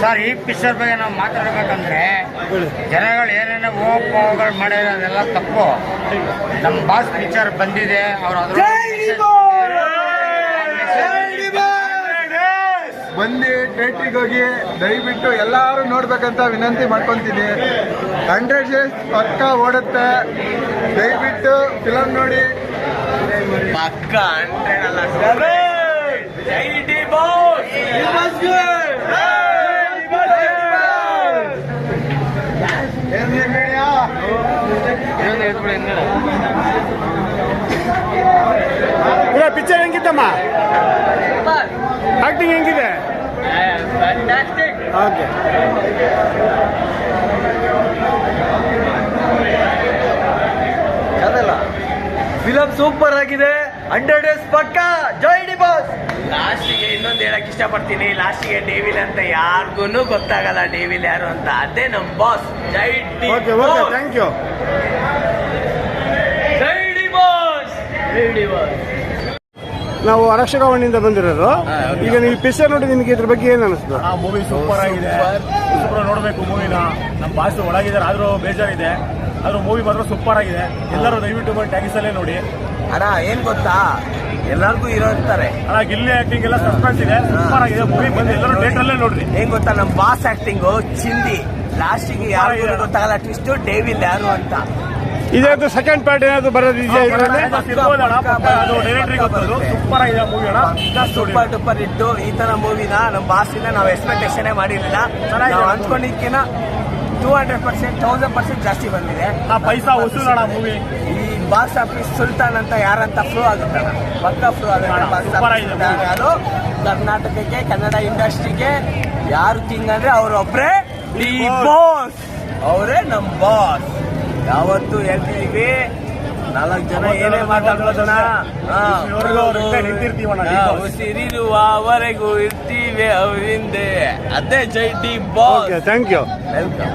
Sir, ಈ picture ಬಗ್ಗೆ ನಾವು ಮಾತಾಡಬೇಕಂದ್ರೆ ಜನಗಳು ಏನೇನೋ ಹೋಗಳು ಮಾಡಿದ್ರೆ ಅದೆಲ್ಲ ತಪ್ಪು. ನಮ್ಮ ಬಾಸ್ ಪಿಕ್ಚರ್ ಬಂದಿದೆ, ಅವ್ರು ಅದ್ರ ಹೋಗಿ ದಯವಿಟ್ಟು ಎಲ್ಲರೂ ನೋಡ್ಬೇಕಂತ ವಿನಂತಿ ಮಾಡ್ಕೊತೀನಿ. ಹಂಡ್ರೆಡ್ ಡೇಸ್ ಪಕ್ಕ ಓಡುತ್ತೆ. ದಯವಿಟ್ಟು ಫಿಲಮ್ ನೋಡಿ. ಪಕ್ಕ ಹಂಡ್ರೆಡ್ ಅಲ್ಲ. ಜೈ ಡಿ ಬಾಸ್ ಪಿಕ್ಚರ್ ಹೆಂಗಿತ್ತಮ್ಮ ಆಕ್ಟಿಂಗ್ ಹೆಂಗಿದೆ? ಓಕೆ ಫಿಲಮ್ ಸೂಪರ್ ಆಗಿದೆ. ಹಂಡ್ರೆಡ್ ಡೇಸ್ ಪಕ್ಕ. ಜೈ ಡಿ ಬಾಸ್ ಲಾಸ್ಟಿಗೆ ಇನ್ನೊಂದು ಹೇಳಕ್ ಇಷ್ಟಪಡ್ತೀನಿ. ಲಾಸ್ಟಿಗೆ ಡೇವಿಲ್ ಅಂತ ಯಾರಿಗೂ ಗೊತ್ತಾಗಲ್ಲ ಡೇವಿಲ್ ಯಾರು ಅಂತ. ಅದೇ ನಮ್ boss Jai D okay okay thank you Jai D boss ಜೈ ಡಿ ಬಾಸ್ ನಾವು ಅರಕ್ಷಕವಣಿಯಿಂದ ಬಂದಿರೋದು. ಈಗ ನೀವು ಪಿಕ್ಚರ್ ನೋಡಿ ನಿಮಗೆ ಇದ್ರ ಬಗ್ಗೆ ಏನು ಅನಿಸ್ತು? ಆ ಮೂವಿ ಸೂಪರ್ ಆಗಿದೆ. ಸೂಪರ್ ನೋಡಬೇಕು ಮೂವಿನ ನಮ್ಮ ಬಾಸ್ ಒಳಗಿದ್ದಾರೆ ಆದ್ರೂ ಬೇಜಾರಿದೆ. ಆದ್ರೂ ಮೂವಿ ಮಾತ್ರ ಸೂಪರ್ ಆಗಿದೆ. ಎಲ್ಲರೂ ದಯವಿಟ್ಟು ಬಂದು ಟ್ಯಾಗಿಸಲ್ಲೇ ನೋಡಿ. ಅಣ್ಣ ಏನ್ ಗೊತ್ತಾ? ಎಲ್ಲರಿಗೂ ಇರೋ ಇರ್ತಾರೆ. ಅಣ್ಣ ಗಿಲ್ಲಿ ಆಕ್ಟಿಂಗ್ ಎಲ್ಲ ಸಸ್ಪೆನ್ಸ್ ಇದೆ. ಸೂಪರ್ ಆಗಿದೆ. ಮೂವಿ ಬಂದು ಎಲ್ಲರೂ ಥಿಯೇಟರ್ ಅಲ್ಲೇ ನೋಡ್ರಿ. ಏನ್ ಗೊತ್ತಾ? ನಮ್ ಬಾಸ್ ಆಕ್ಟಿಂಗ್ ಚಿಂದಿ. ಲಾಸ್ಟಿಗೆ ಯಾರು ಗೊತ್ತಾಗಲ್ಲ. ಟ್ವಿಸ್ಟ್ ಡೇವಿಲ್ ಯಾರು ಅಂತ. ಇದಾಯ್ತು ಸೆಕೆಂಡ್ ಪಾರ್ಟ್ ಏನಾದ್ರು ಬರೋದು ಸೂಪರ್ ಆಗಿದೆ ಮೂವಿ ಅಣ್ಣ. ಸೂಪರ್ ಡೂಪರ್ ಇಟ್ಟು ಈ ತರ ಮೂವಿನ ನಮ್ಮ ಬಾಸ್ ನಾವು ಎಕ್ಸ್ಪೆಕ್ಟೇಷನ್ ಮಾಡಿರಲಿಲ್ಲ. ನಾವು ಅಂದ್ಕೊಂಡಿದ್ಕಿನ two hundred percent thousand percent ಜಾಸ್ತಿ ಬಂದಿದೆ. ಆ ಪೈಸಾ ವಸೂಲಣ ಮೂವಿ ಈ ಬಾಕ್ಸ್ ಆಫೀಸ್ ಸುಲ್ತಾನ್ ಅಂತ ಯಾರಂತ ಫ್ಲೋ ಆಗುತ್ತೆ ಪಕ್ಕ ಫ್ಲೋ ಆಗುತ್ತೆ ಅದು ಕರ್ನಾಟಕಕ್ಕೆ ಕನ್ನಡ ಇಂಡಸ್ಟ್ರಿಗೆ ಯಾರು ಕಿಂಗ್ ಅಂದ್ರೆ ಅವ್ರೊಬ್ರೆ ಅವರೇ ನಮ್ ಬಾಸ್ ಯಾವತ್ತು ಹೇಳ್ತಿದೀವಿ ನಾಲ್ಕು ಜನ ಏನೇ. ಉಸಿರಿರುವವರೆಗೂ ಇರ್ತೀವಿ ಅವಿಂದೆ. ಅದೇ ಜೈ D boss. Okay thank you welcome